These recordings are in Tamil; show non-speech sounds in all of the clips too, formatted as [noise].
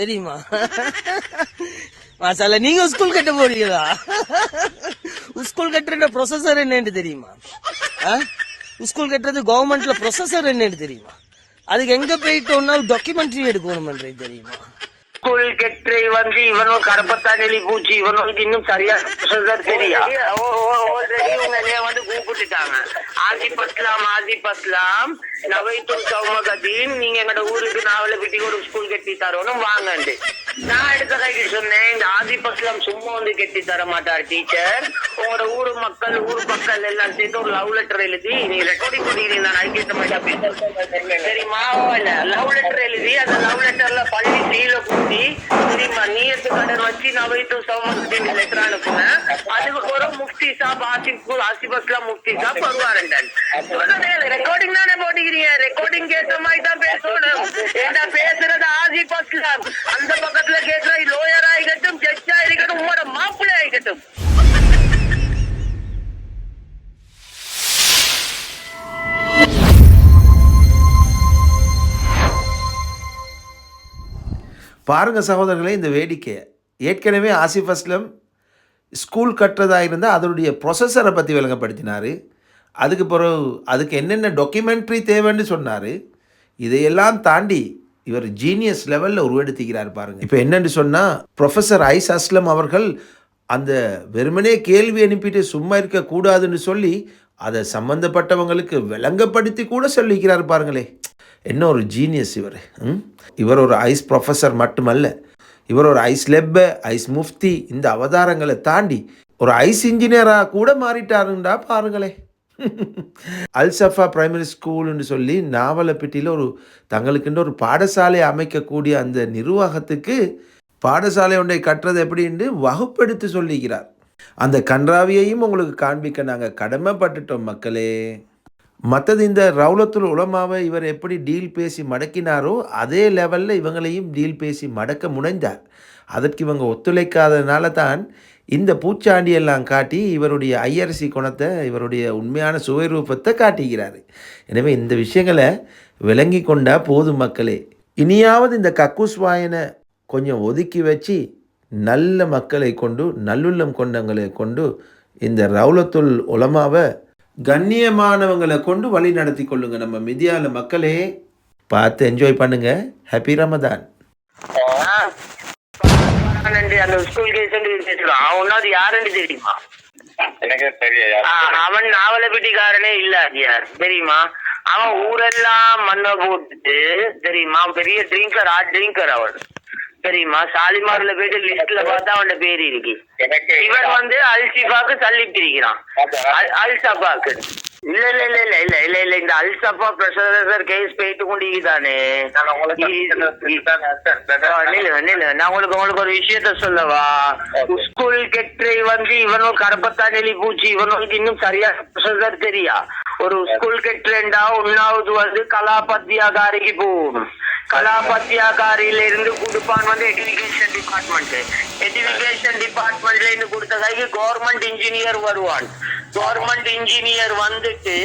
தெரியுமா? மாசால நீங்க ஸ்கூல் கட்ட போறீங்களா? ஸ்கூல் கட்டுற ப்ரொசஸர் என்னன்னு தெரியுமா? ஸ்கூல் கட்டுறது கவர்மெண்ட்ல ப்ரொசஸர் என்னன்னு தெரியுமா? அதுக்கு எங்க போயிட்டோம்னா டாக்குமெண்ட்ரி எடுக்கணும்ன்றது தெரியுமா? ஸ்கூல் கெட்டு வந்து இவனும் கரப்பத்தானெலி பூச்சி இவனுக்கு இன்னும் சரியா சொல்றது தெரியா? ஆல்ரெடி ஆசிப் அஸ்லாம் ஆசிப் அஸ்லாம் ஆசி நவைத்து சௌமகதீன் நீங்க எங்கட ஊருக்கு நாவல விட்டி ஒரு ஸ்கூல் கட்டி தரோன்னு வாங்கண்டு. நான் எடுத்த கைக்கு சொன்னேன் இந்த ஆதி அஸ்லாம் சும்மா வந்து கட்டி தர மாட்டார் டீச்சர். உங்களோட ஊர் மக்கள் ஊர் மக்கள் எல்லாம் சேர்த்து ஒரு லவ் லெட்டர் எழுதி நீ ரெக்கார்டிங் பண்ணி நான் ஐக்கியத்த மாட்டேன் சரிமா இல்ல லவ் லெட்டர் எழுதி அந்த லவ் லெட்டர்ல பள்ளி சீல கூட்டி சரிம்மா நீயத்து கடன் வச்சு நான் சௌமகதீன் லெட்டர் அனுப்புனேன் அதுக்கு ஒரு முஃப்தி சாப் ஆசிப் ஆசிப் அஸ்லாம் முஃப்தி ரெக்கார்டிங் [laughs] தானே போட்டுக்கிறீங்க? ரெக்கார்டிங் கேட்ட மாதிரி தான் பேசணும். பேசுறது அந்த பக்கத்துல கேட்கிற லோயர் ஆகிக்கட்டும் ஜட்ஜ் ஆகிக்கட்டும் உங்களோட மாப்பிள்ளை ஆகிக்கட்டும் பாருங்க சகோதரர்களே இந்த வேடிக்கையை ஏற்கனவே ஆசிஃப் அஸ்லம் ஸ்கூல் கட்டுறதாக இருந்தால் அதனுடைய ப்ரொசஸரை பற்றி விளங்கப்படுத்தினார். அதுக்கு பிறகு அதுக்கு என்னென்ன டாக்குமெண்ட்ரி தேவைன்னு சொன்னார். இதையெல்லாம் தாண்டி இவர் ஜீனியஸ் லெவலில் உருவெடுத்திக்கிறார் பாருங்கள் இப்போ என்னென்னு சொன்னால் ப்ரொஃபஸர் ஐஸ் அஸ்லம் அவர்கள் அந்த வெறுமனே கேள்வி அனுப்பிட்டு சும்மா இருக்கக்கூடாதுன்னு சொல்லி அதை சம்பந்தப்பட்டவங்களுக்கு விளங்கப்படுத்தி கூட சொல்லிக்கிறார் பாருங்களே. என்ன ஒரு ஜீனியஸ் இவர் ம்? இவர் ஒரு ஐஸ் ப்ரொஃபஸர் மட்டுமல்ல இவர் ஒரு ஐஸ் லெப்ப ஐஸ் முஃப்தி. இந்த அவதாரங்களை தாண்டி ஒரு ஐஸ் இன்ஜினியராக கூட மாறிட்டாருண்டா பாருங்களே. [laughs] அல்சஃபா பிரைமரி ஸ்கூல்னு சொல்லி நாவலப்பட்டியில் ஒரு தங்களுக்குன்ற ஒரு பாடசாலை அமைக்கக்கூடிய அந்த நிர்வாகத்துக்கு பாடசாலை ஒன்றை கட்டுறது எப்படின்னு வகுப்பெடுத்து சொல்லிக்கிறார் அந்த கன்றாவியையும் உங்களுக்கு காண்பிக்க நாங்கள் கடமைப்பட்டுட்டோம் மக்களே. மற்றது இந்த ரவுலத்துல் உலமாவை இவர் எப்படி டீல் பேசி மடக்கினாரோ அதே லெவலில் இவங்களையும் டீல் பேசி மடக்க முனைந்தார். அதற்கு இவங்க ஒத்துழைக்காதனால தான் இந்த பூச்சாண்டியெல்லாம் காட்டி இவருடைய ஐஆர்சி குணத்தை இவருடைய உண்மையான சுவைரூபத்தை காட்டுகிறார். எனவே இந்த விஷயங்களை விளங்கி கொண்டா போதும் மக்களே இனியாவது இந்த கக்கூஸ் வாயனை கொஞ்சம் ஒதுக்கி வச்சு நல்ல மக்களை கொண்டு நல்லுள்ளம் கொண்டவங்களை கொண்டு இந்த ரவுலத்துல் உலமாவை கண்ணியமானவங்களை கொண்டு வழி நடத்தி கொள்ளுங்க. நம்ம மிதியால மக்களே பார்த்து என்ஜாய் பண்ணுங்க. ஹாப்பி ரமதான் நன்றி அந்த ஸ்கூல் கேஸ் யாருன்னு தெரியுமா? எனக்கு தெரியல ஆ, அவன் நாவலப்பிட்டிக்காரனே இல்ல யார் தெரியுமா? அவன் ஊரெல்லாம் மண்ணை போட்டுட்டு தெரியுமா? பெரிய ட்ரிங்கர் ஆட் ட்ரிங்கர் அவன். தெரியுமா? சாலிமார்ல போயிட்டு லிஸ்ட்ல பார்த்தா அவன் பேர் இருக்கு. இவன் வந்து அல்சிஃபாக்கு தள்ளி பிரிக்கிறான் அல்- அல்சபாக்கு இல்ல இல்ல இல்ல இல்ல இல்ல இல்ல இல்ல இந்த அல்சபா பிரஷர் கேஸ் போயிட்டு கொண்டிருக்குதானே நான் உங்களுக்கு உங்களுக்கு ஒரு விஷயத்த சொல்லவா? ஸ்கூல் கெட்டு வந்து இவனும் கரப்பத்தானெலி பூச்சி இவனுக்கு இன்னும் சரியா சொல்றது தெரியா? ஒரு ஸ்கூல் கெட்டுண்டா ஒன்னாவது வந்து கலாபத்தியாகாரிக்கு போகணும். கலாபத்தியாகாரியில இருந்து கொடுப்பான் வந்து எஜுகேஷன் டிபார்ட்மெண்ட் எஜுகேஷன் டிபார்ட்மெண்ட்ல இருந்து கொடுத்த கைக்கு கவர்மெண்ட் இன்ஜினியர் வருவான். கவர்மெண்ட் இன்ஜினியர் வந்துட்டு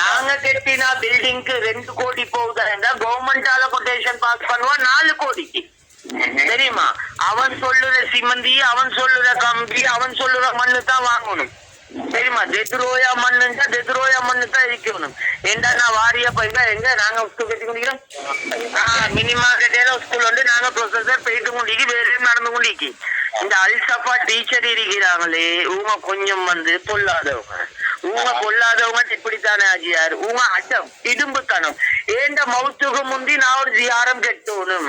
நாங்க கட்டினா பில்டிங்க்கு ரெண்டு கோடி போகுதா கவர்மெண்டால கொட்டேஷன் பாஸ் பண்ணுவான் நாலு கோடிக்கு தெரியுமா? அவன் சொல்லுற சிமந்தி அவன் சொல்லுற கம்பி அவன் சொல்லுற மண்ணு தான் வாங்கணும். தெரியுமா? தெத்ரோயா மண்ணுன்னா தெத்ரோயா மண்ணு தான் இருக்கணும் ஏண்டா நான் வாரியா போய்ங்க எங்க? நாங்க ஸ்கூல் கட்டி கொண்டிக்கிறோம் மினி மார்க்கெட்டேல ஸ்கூல் வந்து நாங்க ப்ரொஃபஸர் போயிட்டு கொண்டிருக்கு வேலையும் நடந்து கொண்டிருக்கு. இந்த அல்சஃபா டீச்சர் இருக்கிறாங்களே உங்க கொஞ்சம் வந்து பொல்லாதவங்க. உங்க பொல்லாதவங்க இப்படித்தானே ஆஜியார் உங்க அட்டம் இடும்புத்தனம் ஏண்ட மவுத்துக்கு முந்தி நான் ஒரு ஜியாரம் கெட்டோனும்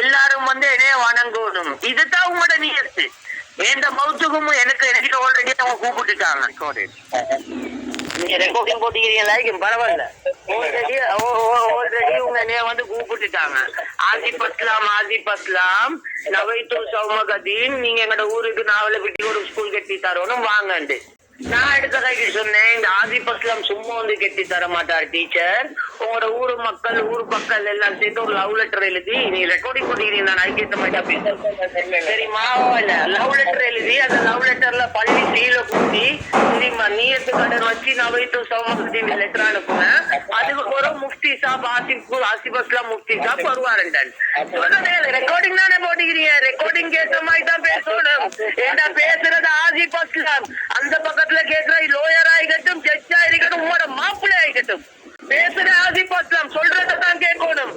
எல்லாரும் வந்து என்னைய வணங்கணும். இதுதான் உங்களோட நியத்து. ஏண்ட மவுத்துக்கும் எனக்கு எனக்கு ஆல்ரெடி அவங்க கூப்பிட்டுட்டாங்க. நீங்க ரெக்கார்டிங் போட்டுக்கிறீங்களா பரவாயில்ல. ஆல்ரெடி ஆல்ரெடி உங்க என்னைய வந்து கூப்பிட்டுட்டாங்க. ஆசிப் அஸ்லாம் ஆசிப் அஸ்லாம் நவைத்து சௌமகதீன் நீங்க எங்கட ஊருக்கு நாவல விட்டு ஒரு ஸ்கூல் கட்டி தரோன்னு வாங்கண்டு. நான் எடுத்த சொன்னேன். இந்த ஆசிப் அஸ்லாம் சும்மா வந்து கெட்டி தர மாட்டார் டீச்சர். உங்களோட ஊர் மக்கள் ஊர் மக்கள் எல்லாம் சேர்த்து ஒரு லவ் லெட்டர் எழுதி நீ ரெக்கார்டிங் பண்ணிக்கிறீங்க நான் அதுக்கேற்ற மாதிரி சரிம்மா இல்ல லவ் லெட்டர் எழுதி அந்த லவ் லெட்டர்ல பள்ளி சீல குத்தி சரிம்மா நீயத்து கடன் வச்சு நான் வைத்து சௌமகத்தி லெட்டர் அனுப்புவேன் அதுக்கு ஒரு முஃப்தி சாப் ஆசிப் ஆசிப் அஸ்லாம் முஃப்தி சாப் வருவாருண்டன் ரெக்கார்டிங் தானே போட்டுக்கிறீங்க? ரெக்கார்டிங் ஏற்ற மாதிரி தான் பேசணும். ஏன்டா பேசுறது ஆசிப் அஸ்லாம் வேண்டும் பேசுற ஆசிப் சொல்றதை தான் கேட்கணும்.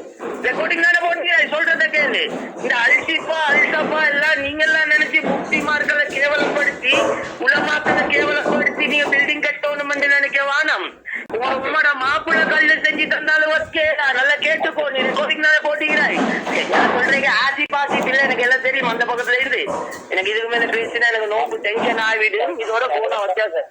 ரெக்கார்டிங் தானே போட்டீங்க சொல்றத கேளு. இந்த அல்சிப்பா அல்சப்பா எல்லாம் நீங்க எல்லாம் நினைச்சு முக்திமார்களை கேவலப்படுத்தி உலமாக்களை கேவலப்படுத்தி நீங்க பில்டிங் கட்டணும் நினைக்க வானம். உங்களோட மாப்பிள்ள மாப்பிள்ளை கல்லு செஞ்சு தந்தாலும் ஓகே நல்லா கேட்டுக்கோ நீ ரெக்கார்டிங் தானே போட்டுக்கிறாய் நான் சொல்றீங்க? ஆசி பாசி இல்ல எனக்கு எல்லாம் தெரியும். அந்த பக்கத்துல இருந்து. எனக்கு இதுக்கு மேல பேசினா எனக்கு நோக்கு டென்ஷன் ஆகிவிடும் இதோட போன வச்சா சார்